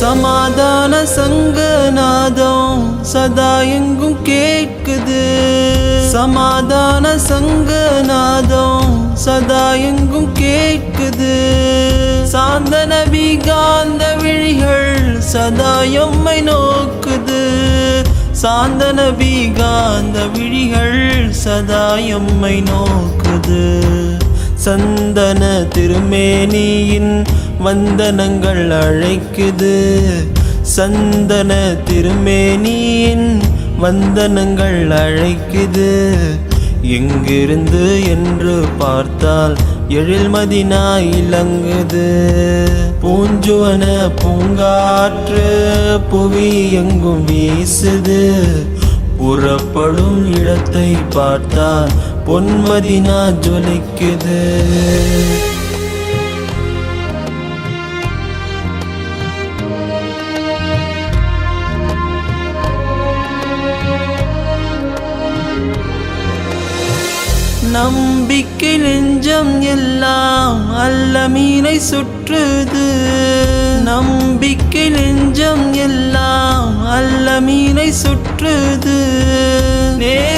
சமாதான சங்கநாதம் சதா எங்கும் கேட்குது. சமாதான சங்கநாதம் சதா எங்கும் கேட்குது. சாந்தன வீகாந்த விழிகள் சதா எம்மை நோக்குது. சாந்தன வீகாந்த விழிகள் சதா எம்மை நோக்குது. சந்தன திருமேனியின் வந்தனங்கள் அழைக்குது. சந்தன திருமேனியின் வந்தனங்கள் அழைக்குது. எங்கிருந்து என்று பார்த்தால் எழில்மதினா இலங்குது. பூஞ்சுவன பூங்காற்று புவி எங்கும் வீசுது. புறப்படும் இடத்தை பார்த்தால் பொன்மதினா ஜொலிக்குது. நம்பிக்கை நெஞ்சம் எல்லாம் அல்ல மீனை சுற்றுது. சுற்றுது.